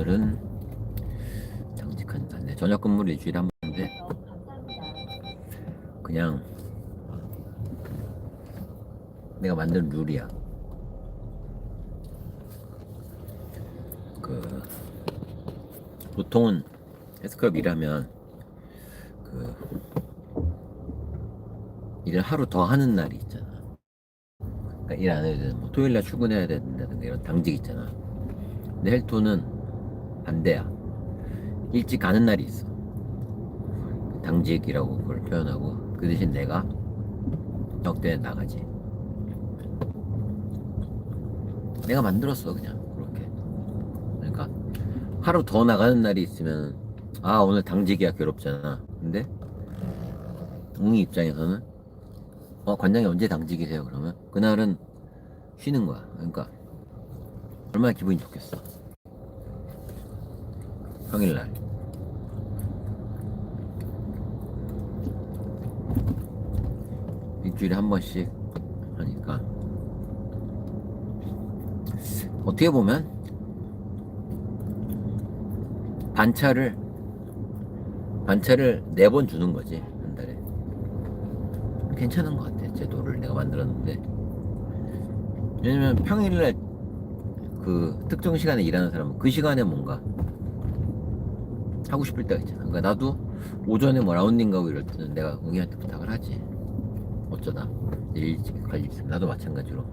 오늘은 장직한 산데 저녁 근무를 일주일에 한 번인데 그냥 내가 만든 룰이야. 그 보통은 헬스클럽 일하면 그 일을 하루 더 하는 날이 있잖아. 그러니까 일 안 해도 되는 뭐 토요일 날 출근해야 된다든가 이런 당직 있잖아. 근데 헬토는 반대야. 일찍 가는 날이 있어. 당직이라고 그걸 표현하고 그 대신 내가 적대에 나가지. 내가 만들었어 그냥 그렇게. 그러니까 하루 더 나가는 날이 있으면 아 오늘 당직이야 괴롭잖아. 근데 웅이 입장에서는 어 관장이 언제 당직이세요 그러면 그날은 쉬는 거야. 그러니까 얼마나 기분이 좋겠어. 평일날. 일주일에 한 번씩 하니까. 어떻게 보면, 반차를, 반차를 네 번 주는 거지, 한 달에. 괜찮은 것 같아, 제도를 내가 만들었는데. 왜냐면 평일날 그 특정 시간에 일하는 사람은 그 시간에 뭔가 하고 싶을 때가 있잖아. 그러니까 나도 오전에 뭐 라운딩 가고 이럴 때는 내가 웅이한테 부탁을 하지. 어쩌다 일찍 갈일 있으면 나도 마찬가지로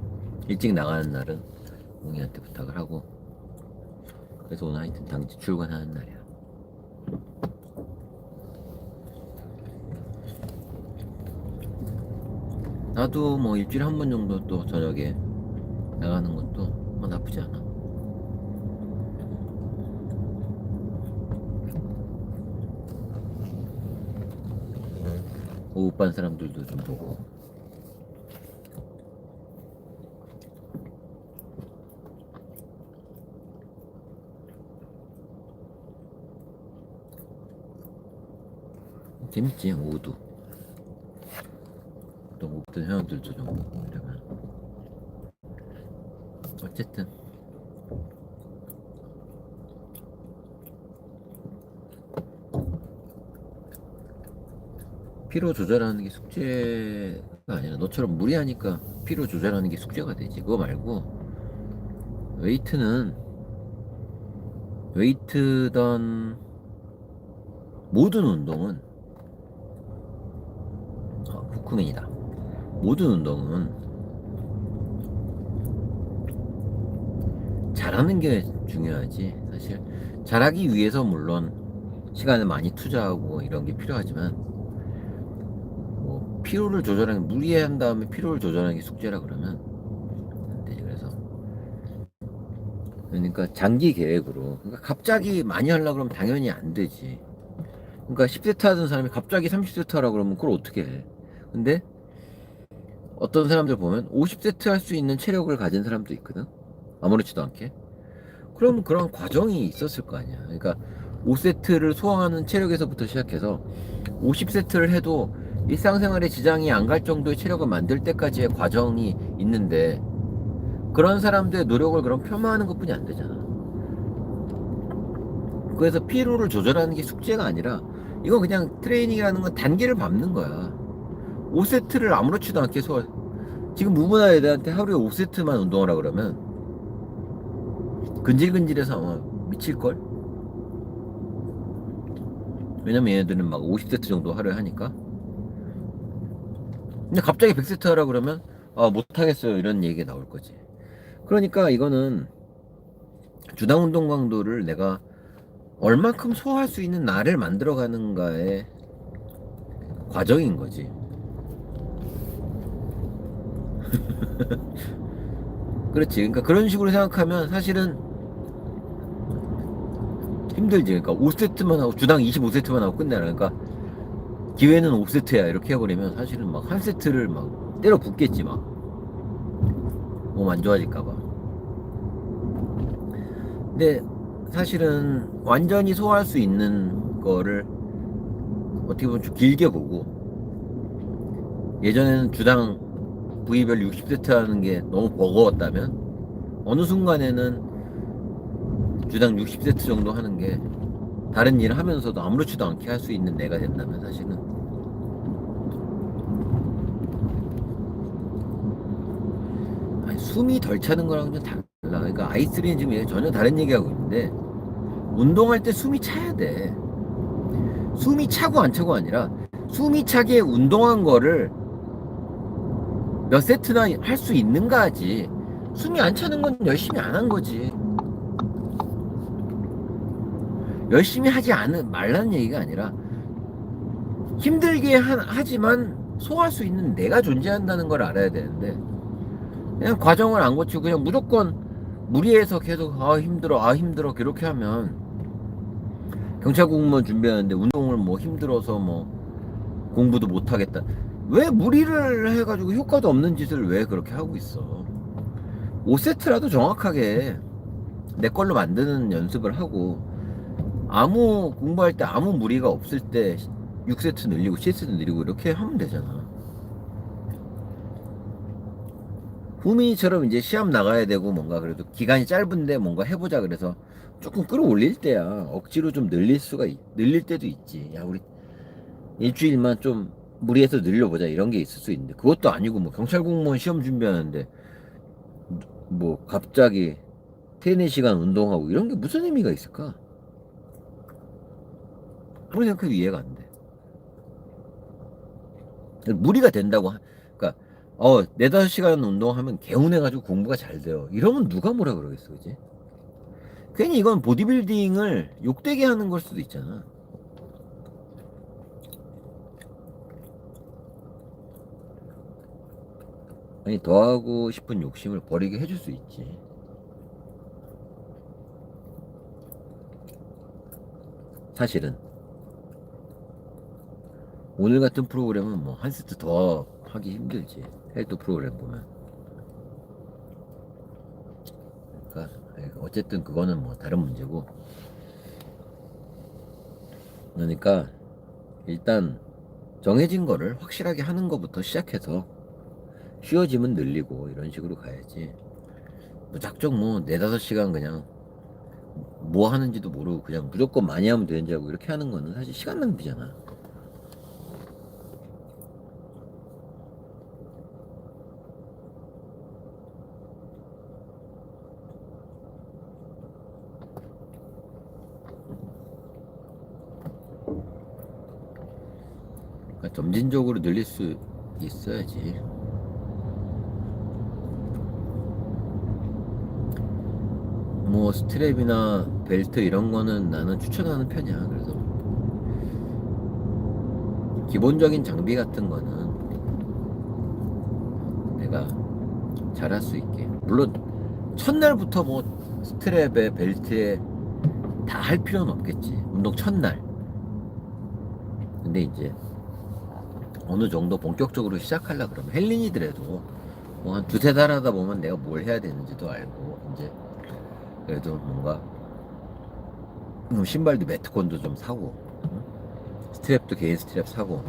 일찍 나가는 날은 웅이한테 부탁을 하고 그래서 오늘 하여튼 당직 출근하는 날이야. 나도 뭐 일주일에 한 번 정도 또 저녁에 나가는 것도 뭐 나쁘지 않아. 오후반 사람들도 좀 보고. 재밌지 오후도. 또 오후던 회원들도 좀 보고 이러면. 어쨌든 피로 조절하는 게 숙제가 아니라 너처럼 무리하니까 피로 조절하는 게 숙제가 되지. 그거 말고 웨이트는 웨이트던 모든 운동은 어, 후크맨이다. 모든 운동은 잘하는 게 중요하지 사실. 잘하기 위해서 물론 시간을 많이 투자하고 이런 게 필요하지만 뭐 피로를 조절하는 무리한 다음에 피로를 조절하는 게 숙제라 그러면. 안 되지 그래서. 그러니까 장기 계획으로. 그러니까 갑자기 많이 하려고 그러면 당연히 안 되지. 그러니까 10세트 하던 사람이 갑자기 30세트 하라고 그러면 그걸 어떻게 해? 근데 어떤 사람들 보면 50세트 할 수 있는 체력을 가진 사람도 있거든? 아무렇지도 않게. 그럼 그런 과정이 있었을 거 아니야. 그러니까 5세트를 소화하는 체력에서부터 시작해서 50세트를 해도 일상생활에 지장이 안 갈 정도의 체력을 만들 때까지의 과정이 있는데 그런 사람들의 노력을 그럼 폄하하는 것뿐이 안 되잖아. 그래서 피로를 조절하는 게 숙제가 아니라 이건 그냥 트레이닝이라는 건 단계를 밟는 거야. 5세트를 아무렇지도 않게 소화. 지금 무문화 애들한테 하루에 5세트만 운동하라 그러면 근질근질해서 아마 미칠걸? 왜냐면 얘네들은 막 50세트 정도 하루에 하니까. 근데 갑자기 100세트 하라 그러면, 아, 못하겠어요. 이런 얘기가 나올 거지. 그러니까 이거는 주당 운동 강도를 내가 얼만큼 소화할 수 있는 날을 만들어 가는가의 과정인 거지. 그렇지. 그러니까 그런 식으로 생각하면 사실은 힘들지. 그러니까 5세트만 하고 주당 25세트만 하고 끝내라. 그러니까 기회는 5세트야. 이렇게 해버리면 사실은 막한 세트를 막 때려 붓겠지 막. 몸 안 좋아질까봐. 근데 사실은 완전히 소화할 수 있는 거를 어떻게 보면 좀 길게 보고 예전에는 주당 부위별 60세트 하는 게 너무 버거웠다면 어느 순간에는 주당 60세트 정도 하는 게 다른 일 하면서도 아무렇지도 않게 할 수 있는 내가 된다면 사실은 아니, 숨이 덜 차는 거랑은 좀 달라. 그러니까 아이스리는 지금 얘 전혀 다른 얘기하고 있는데 운동할 때 숨이 차야 돼. 숨이 차고 안 차고 아니라 숨이 차게 운동한 거를 몇 세트나 할 수 있는가 하지. 숨이 안 차는 건 열심히 안 한 거지. 열심히 하지 않은 말라는 얘기가 아니라 힘들게 하, 하지만 소화할 수 있는 내가 존재한다는 걸 알아야 되는데 그냥 과정을 안 거치고 그냥 무조건 무리해서 계속 아 힘들어 아 힘들어 그렇게 하면 경찰 공무원 준비하는데 운동을 뭐 힘들어서 뭐 공부도 못 하겠다 왜 무리를 해가지고 효과도 없는 짓을 왜 그렇게 하고 있어 5세트라도 정확하게 내 걸로 만드는 연습을 하고 아무 공부할 때 아무 무리가 없을 때 6세트 늘리고 7세트 늘리고 이렇게 하면 되잖아. 후민이처럼 이제 시합 나가야 되고 뭔가 그래도 기간이 짧은데 뭔가 해보자 그래서 조금 끌어올릴 때야 억지로 좀 늘릴 수가 있, 늘릴 때도 있지. 야 우리 일주일만 좀 무리해서 늘려보자 이런 게 있을 수 있는데 그것도 아니고 뭐 경찰 공무원 시험 준비하는데 뭐 갑자기 3, 4시간 운동하고 이런 게 무슨 의미가 있을까? 아무리 생각해도 이해가 안 돼. 무리가 된다고, 어, 네다섯 시간 운동하면 개운해가지고 공부가 잘 돼요. 이러면 누가 뭐라 그러겠어, 그지? 괜히 이건 보디빌딩을 욕되게 하는 걸 수도 있잖아. 아니, 더 하고 싶은 욕심을 버리게 해줄 수 있지. 사실은. 오늘 같은 프로그램은 뭐 한 세트 더 하기 힘들지. 헬스 프로그램 보면. 그러니까 어쨌든 그거는 뭐 다른 문제고. 그러니까 일단 정해진 거를 확실하게 하는 것부터 시작해서 쉬워지면 늘리고 이런 식으로 가야지. 무작정 뭐 네다섯 시간 그냥 뭐 하는지도 모르고 그냥 무조건 많이 하면 되는지 하고 이렇게 하는 거는 사실 시간 낭비잖아. 그러니까 점진적으로 늘릴 수 있어야지. 뭐 스트랩이나 벨트 이런 거는 나는 추천하는 편이야. 그래서 기본적인 장비 같은 거는 내가 잘할 수 있게. 물론 첫날부터 뭐 스트랩에 벨트에 다 할 필요는 없겠지. 운동 첫날. 근데 이제 어느 정도 본격적으로 시작하려 그러면 헬린이더라도 뭐 한 두세 달 하다 보면 내가 뭘 해야 되는지도 알고 이제 그래도 뭔가 음, 신발도 매트콘도 좀 사고 응? 스트랩도 개인 스트랩 사고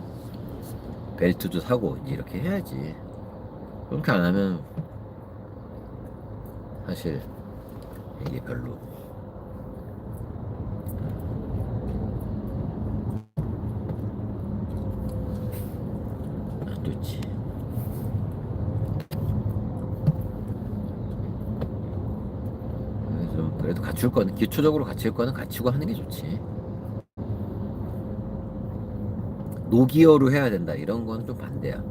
벨트도 사고 이제 이렇게 해야지 그렇게 안 하면 사실 이게 별로 안 좋지 좀 그래도 갖출 거는 기초적으로 갖출 거는 갖추고 하는 게 좋지. 노기어로 해야 된다 이런 건좀 반대야.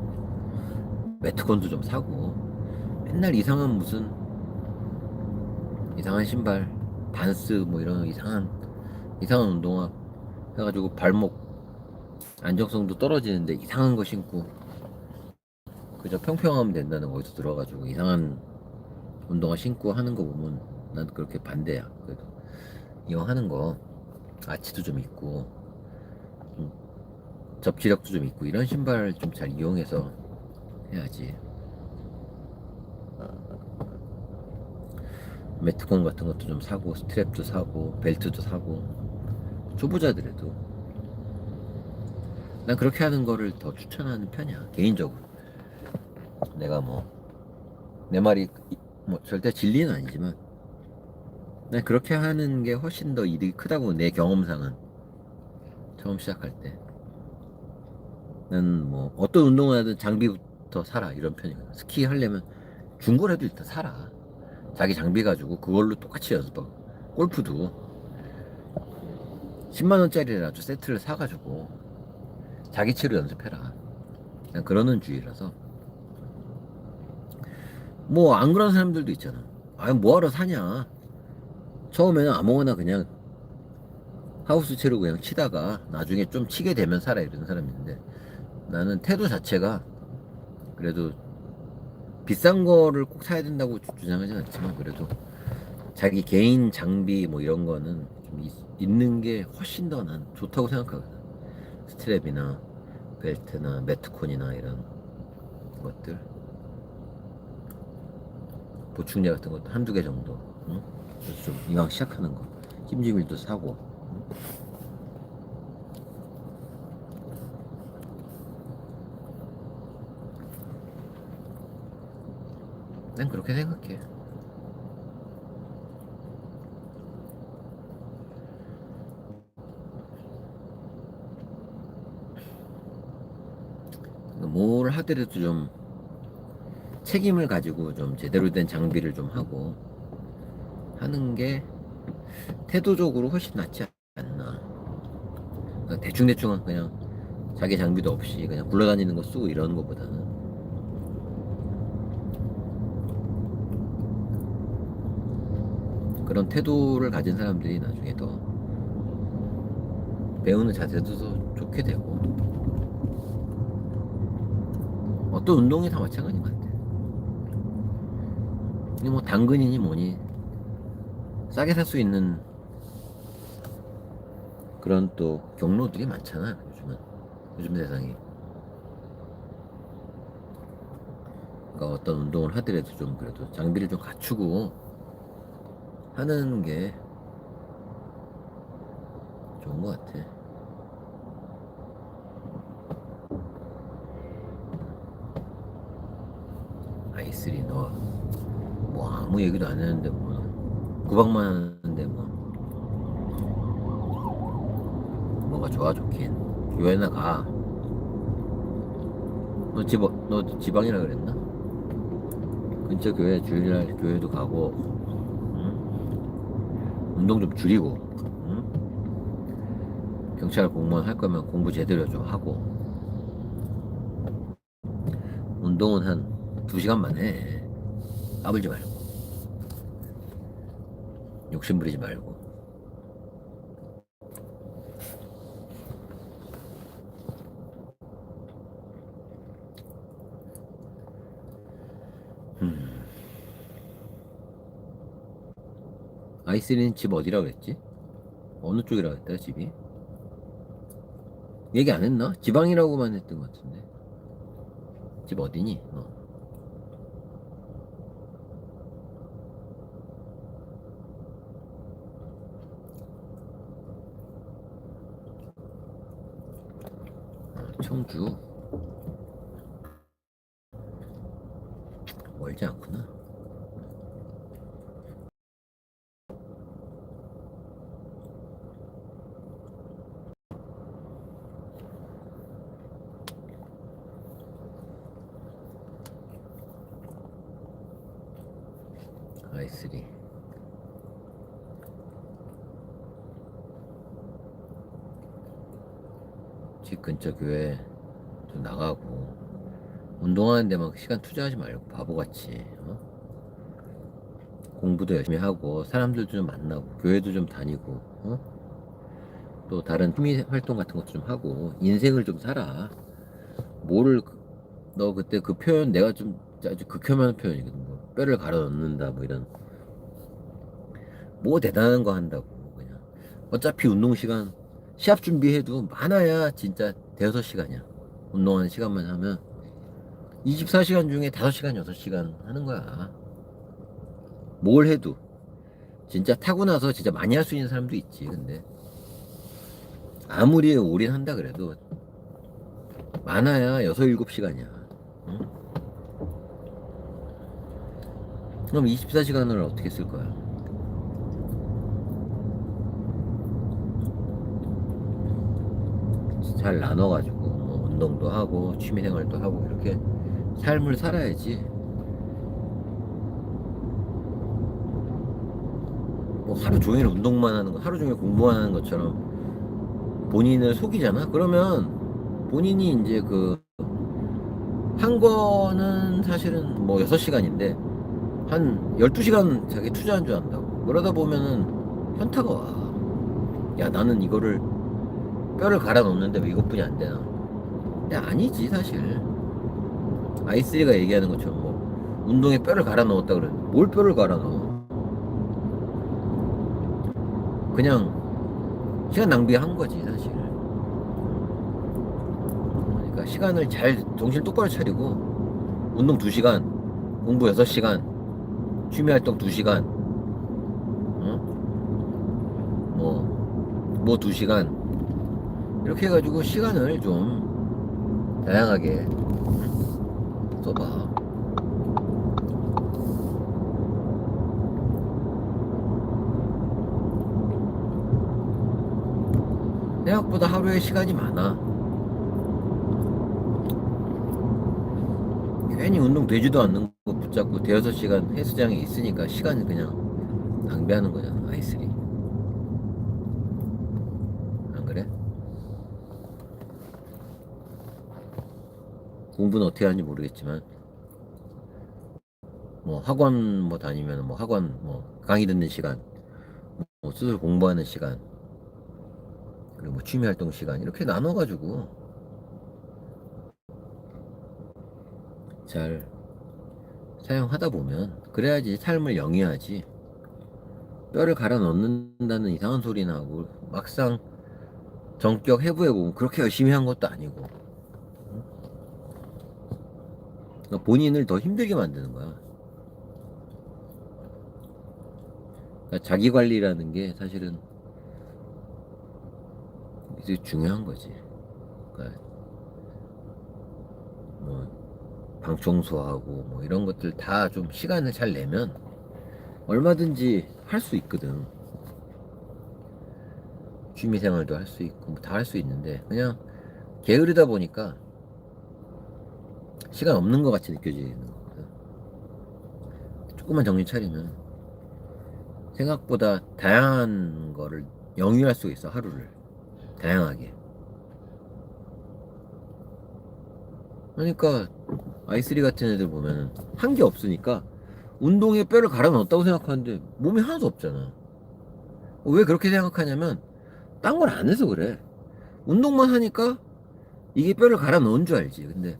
매트콘도 좀 사고 맨날 이상한 무슨 이상한 신발 반스 뭐 이런 이상한 이상한 운동화 해가지고 발목 안정성도 떨어지는데 이상한 거 신고 그저 평평하면 된다는 거기서 들어가지고 이상한 운동화 신고 하는 거 보면 난 그렇게 반대야. 그래도 이거 하는 거 아치도 좀 있고 좀 접지력도 좀 있고 이런 신발 좀잘 이용해서 해야지. 매트콘 같은 것도 좀 사고 스트랩도 사고 벨트도 사고 초보자들에도 난 그렇게 하는 거를 더 추천하는 편이야 개인적으로 내가 뭐 내 말이 뭐 절대 진리는 아니지만 난 그렇게 하는 게 훨씬 더 이득이 크다고 내 경험상은 처음 시작할 때. 나는 뭐 어떤 운동을 하든 장비부터 사라 이런 편이거든. 스키 하려면 중고라도 일단 사라. 자기 장비 가지고 그걸로 똑같이 연습하고 골프도 10만 원짜리라도 세트를 사가지고 자기 채로 연습해라. 그냥 그러는 주의라서 뭐 안 그런 사람들도 있잖아. 아니 뭐하러 사냐. 처음에는 아무거나 그냥 하우스 채로 그냥 치다가 나중에 좀 치게 되면 살아 이런 사람인데 나는 태도 자체가 그래도 비싼 거를 꼭 사야 된다고 주- 주장하진 않지만 그래도 자기 개인 장비 뭐 이런 거는 좀 있, 있는 게 훨씬 더 난 좋다고 생각하거든. 스트랩이나 벨트나 매트콘이나 이런 것들 보충제 같은 것도 한두 개 정도 응? 그래서 좀 이왕 시작하는 거 찜질밀도 사고 응? 난 그렇게 생각해 뭘 하더라도 좀 책임을 가지고 좀 제대로 된 장비를 좀 하고 하는 게 태도적으로 훨씬 낫지 않나. 그러니까 대충대충 그냥 자기 장비도 없이 그냥 굴러다니는 거 쓰고 이러는 것보다는 그런 태도를 가진 사람들이 나중에 더 배우는 자세도 더 좋게 되고 어떤 운동이 다 마찬가지인 것 같아. 근데 뭐 당근이니 뭐니 싸게 살 수 있는 그런 또 경로들이 많잖아 요즘은 요즘 세상이. 그러니까 어떤 운동을 하더라도 좀 그래도 장비를 좀 갖추고 하는 게 좋은 것 같아. 아이스리 너 뭐 아무 얘기도 안 했는데 뭐 구박만 하는데 뭐 뭐가 좋아 좋긴 교회나 가. 너 집, 어- 너 지방이라 그랬나? 근처 교회 주일날 교회도 가고 응? 운동 좀 줄이고 응? 경찰 공무원 할 거면 공부 제대로 좀 하고 운동은 한 두 시간만 해. 까불지 말고. 욕심 부리지 말고. 음. 아이스린 집 어디라 그랬지? 어느 쪽이라 그랬다 집이? 얘기 안 했나? 지방이라고만 했던 것 같은데. 집 어디니? 어. 어, 청주 멀지 않구나. 아이스리 집 근처 교회 좀 나가고 운동하는 데만 시간 투자하지 말고 바보같이 어? 공부도 열심히 하고 사람들도 좀 만나고 교회도 좀 다니고 어? 또 다른 취미 활동 같은 것도 좀 하고 인생을 좀 살아 뭐를 그- 너 그때 그 표현 내가 좀 아주 극혐하는 표현이거든 뭐 뼈를 갈아 넣는다 뭐 이런 뭐 대단한 거 한다고 그냥 어차피 운동 시간 시합 준비해도 많아야 진짜 대여섯 시간이야. 운동하는 시간만 하면 24시간 중에 5시간 6시간 하는 거야. 뭘 해도. 진짜 타고 나서 진짜 많이 할 수 있는 사람도 있지 근데. 아무리 올인한다 그래도 많아야 6, 7시간이야. 응? 그럼 24시간을 어떻게 쓸 거야 잘 나눠가지고 뭐 운동도 하고 취미생활도 하고 이렇게 삶을 살아야지. 뭐 하루 종일 운동만 하는 거 하루 종일 공부만 하는 것처럼 본인을 속이잖아? 그러면 본인이 이제 그 한 거는 사실은 뭐 6시간인데 한 12시간 자기 투자한 줄 안다고. 그러다 보면은 현타가 와. 야 나는 이거를 뼈를 갈아 넣는데 왜 이것뿐이 안 되나? 근데 아니지 사실. 아이스리가 얘기하는 것처럼 뭐 운동에 뼈를 갈아 넣었다 그래. 뭘 뼈를 갈아 넣어? 그냥 시간 낭비한 거지 사실. 그러니까 시간을 잘 정신 똑바로 차리고 운동 2 시간 공부 6 시간 취미 활동 2 시간 어? 뭐뭐 2 시간 이렇게 해가지고 시간을 좀 다양하게 써봐. 생각보다 하루에 시간이 많아. 괜히 운동 되지도 않는 거 붙잡고 대여섯 시간 헬스장에 있으니까 시간을 그냥 낭비하는 거잖아 아이스리 안 그래? 공부는 어떻게 하는지 모르겠지만 뭐 학원 뭐 다니면 뭐 학원 뭐 강의 듣는 시간 뭐 스스로 공부하는 시간 그리고 뭐 취미 활동 시간 이렇게 나눠 가지고 잘 사용하다 보면 그래야지 삶을 영위하지. 뼈를 갈아 넣는다는 이상한 소리나 하고 막상 전격 해부해 보면 그렇게 열심히 한 것도 아니고 그러니까 본인을 더 힘들게 만드는 거야 그러니까 자기 관리라는 게 사실은 되게 중요한 거지 그러니까 뭐방 청소하고 뭐 이런 것들 다 좀 시간을 잘 내면 얼마든지 할 수 있거든. 취미 생활도 할 수 있고 뭐 다할 수 있는데 그냥 게으르다 보니까 시간 없는 것 같이 느껴지는 거거든. 조금만 정신 차리면 생각보다 다양한 거를 영위할 수 있어 하루를 다양하게. 그러니까 아이스리 같은 애들 보면은 한게 없으니까 운동에 뼈를 갈아 넣었다고 생각하는데 몸이 하나도 없잖아. 왜 그렇게 생각하냐면 딴 걸 안 해서 그래. 운동만 하니까 이게 뼈를 갈아 넣은 줄 알지. 근데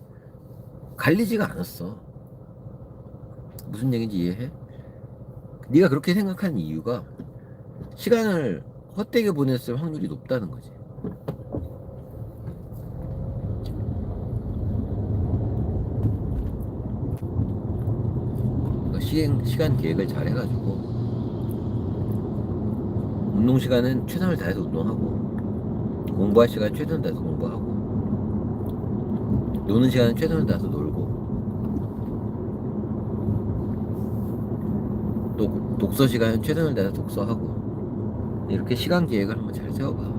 갈리지가 않았어. 무슨 얘기인지 이해해? 네가 그렇게 생각하는 이유가 시간을 헛되게 보냈을 확률이 높다는 거지. 그러니까 시행, 시간 계획을 잘 해가지고 운동 시간은 최선을 다해서 운동하고 공부할 시간 최선을 다해서 공부하고 노는 시간은 최선을 다해서 놀고 또 독서 시간은 최선을 다해서 독서하고 이렇게 시간 계획을 한번 잘 세워봐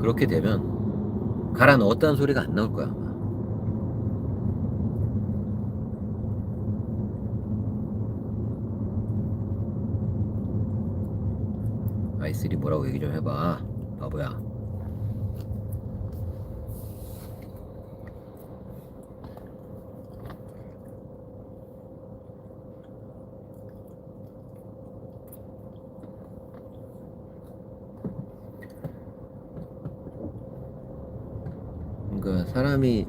그렇게 되면 갈아 넣었다는 소리가 안 나올 거야 아마. 아이스리 뭐라고 얘기 좀 해봐 바보야 그러니까 사람이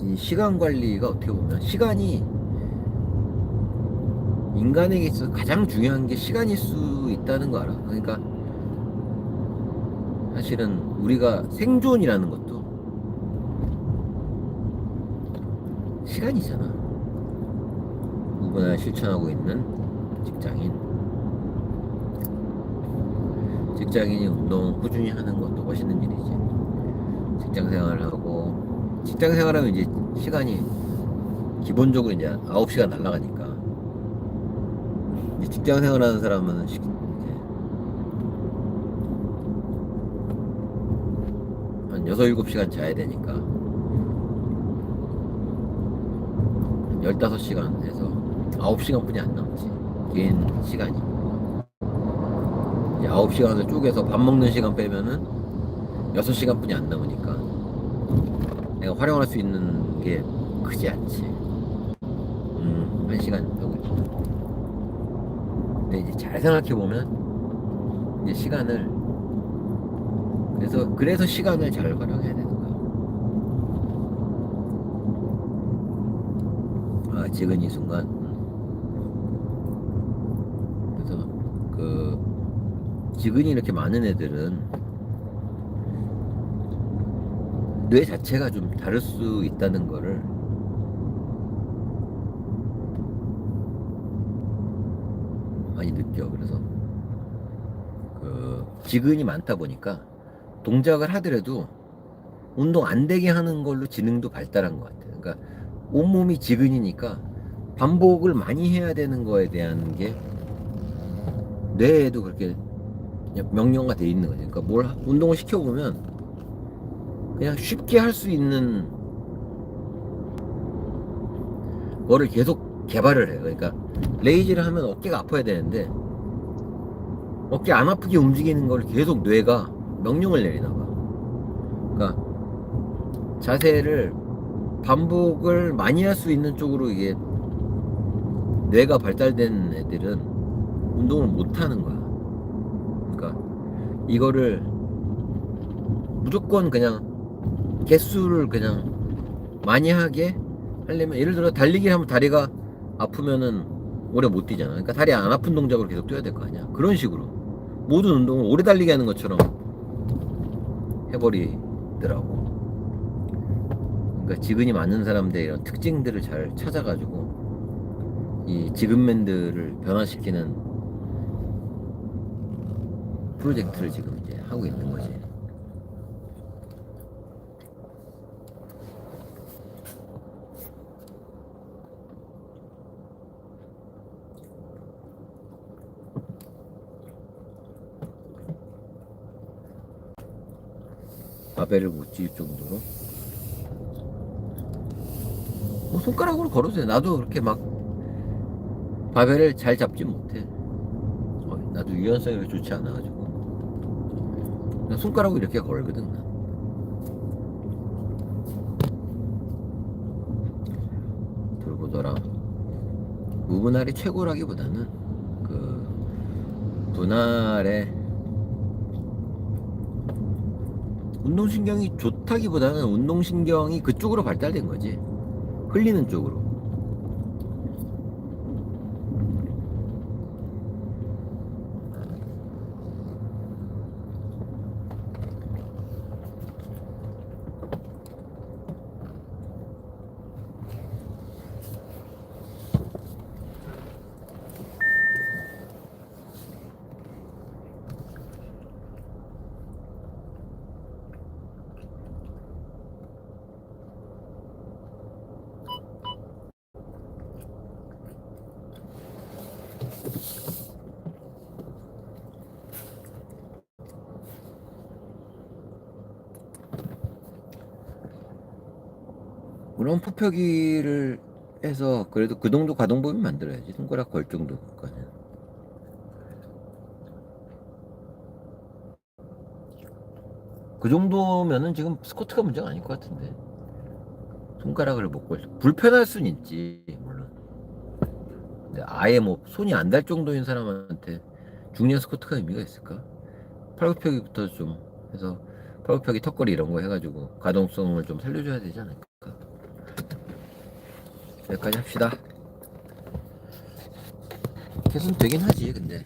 이 시간 관리가 어떻게 보면 시간이 인간에게 있어서 가장 중요한 게 시간일 수 있다는 거 알아. 그러니까 사실은 우리가 생존이라는 것도 시간이잖아. 누구나 실천하고 있는 직장인. 직장인이 운동 꾸준히 하는 것도 멋있는 일이지. 직장 생활을 하고 직장 생활하면 이제 시간이 기본적으로 이제 9시간 날아가니까. 이제 직장 생활하는 사람은 시- 한 6, 7시간 자야 되니까. 15시간 해서 9시간뿐이 안 남지. 개인 시간이. 이제 9시간을 쪼개서 밥 먹는 시간 빼면은 6시간뿐이 안 남으니까 내가 활용할 수 있는 게 크지 않지 음, 1시간 하고 있고 근데 이제 잘 생각해 보면 이제 시간을 그래서 그래서 시간을 잘 활용해야 되는 거야. 아 지금 이 순간. 음. 그래서 그 지근이 이렇게 많은 애들은 뇌 자체가 좀 다를 수 있다는 거를 많이 느껴. 그래서 그 지근이 많다 보니까 동작을 하더라도 운동 안 되게 하는 걸로 지능도 발달한 것 같아요. 그러니까 온몸이 지근이니까 반복을 많이 해야 되는 거에 대한 게 뇌에도 그렇게 명령화 돼 있는 거죠. 그러니까 뭘 하- 운동을 시켜보면 그냥 쉽게 할 수 있는 거를 계속 개발을 해요. 그러니까 레이즈를 하면 어깨가 아파야 되는데 어깨 안 아프게 움직이는 걸 계속 뇌가 명령을 내리나 봐. 그러니까 자세를 반복을 많이 할 수 있는 쪽으로 이게 뇌가 발달된 애들은 운동을 못 하는 거야. 그러니까 이거를 무조건 그냥 개수를 그냥 많이 하게 하려면 예를 들어 달리기를 하면 다리가 아프면은 오래 못 뛰잖아. 그러니까 다리 안 아픈 동작으로 계속 뛰어야 될 거 아니야. 그런 식으로 모든 운동을 오래 달리기 하는 것처럼 해버리더라고. 그러니까 지근이 많은 사람들의 이런 특징들을 잘 찾아가지고 이 지근맨들을 변화시키는 프로젝트를 지금 이제 하고 있는 거지. 바벨을 못쥘 정도로? 뭐 손가락으로 걸어도 돼. 나도 그렇게 막 바벨을 잘 잡지 못해. 어, 나도 유연성이 좋지 않아가지고. 손가락으로 이렇게 걸거든 난. 돌고 돌아 무분할이 최고라기보다는 그 분할의 운동신경이 좋다기보다는 운동신경이 그쪽으로 발달된 거지. 흘리는 쪽으로. 그런 포표기를 해서 그래도 그 정도 가동범위 만들어야지. 손가락 걸 정도까지는. 그 정도면은 지금 스쿼트가 문제가 아닐 것 같은데. 손가락을 못 걸. 불편할 순 있지, 물론. 근데 아예 뭐 손이 안 닿을 정도인 사람한테 중량 스쿼트가 의미가 있을까? 팔굽혀기부터 좀 해서 팔굽혀기 턱걸이 이런 거 해가지고 가동성을 좀 살려줘야 되지 않을까? 여기까지 합시다. 개선 되긴 하지, 근데.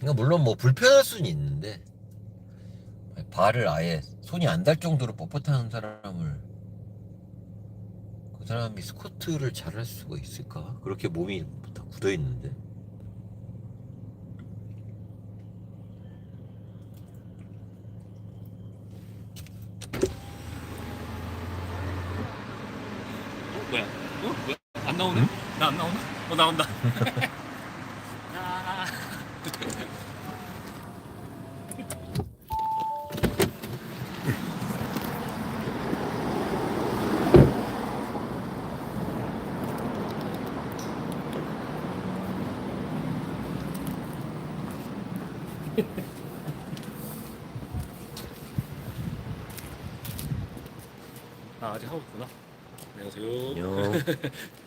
그러니까 물론 뭐 불편할 수는 있는데 발을 아예 손이 안 닿을 정도로 뻣뻣한 사람을 그 사람이 스쿼트를 잘할 수가 있을까? 그렇게 몸이 다 굳어 있는데. 어? 뭐야? 어? 뭐야? 안 나오네? 나 안 나오나? 어 나온다. 아, 아 아직 하고 있구나. 안녕하세요. 안녕.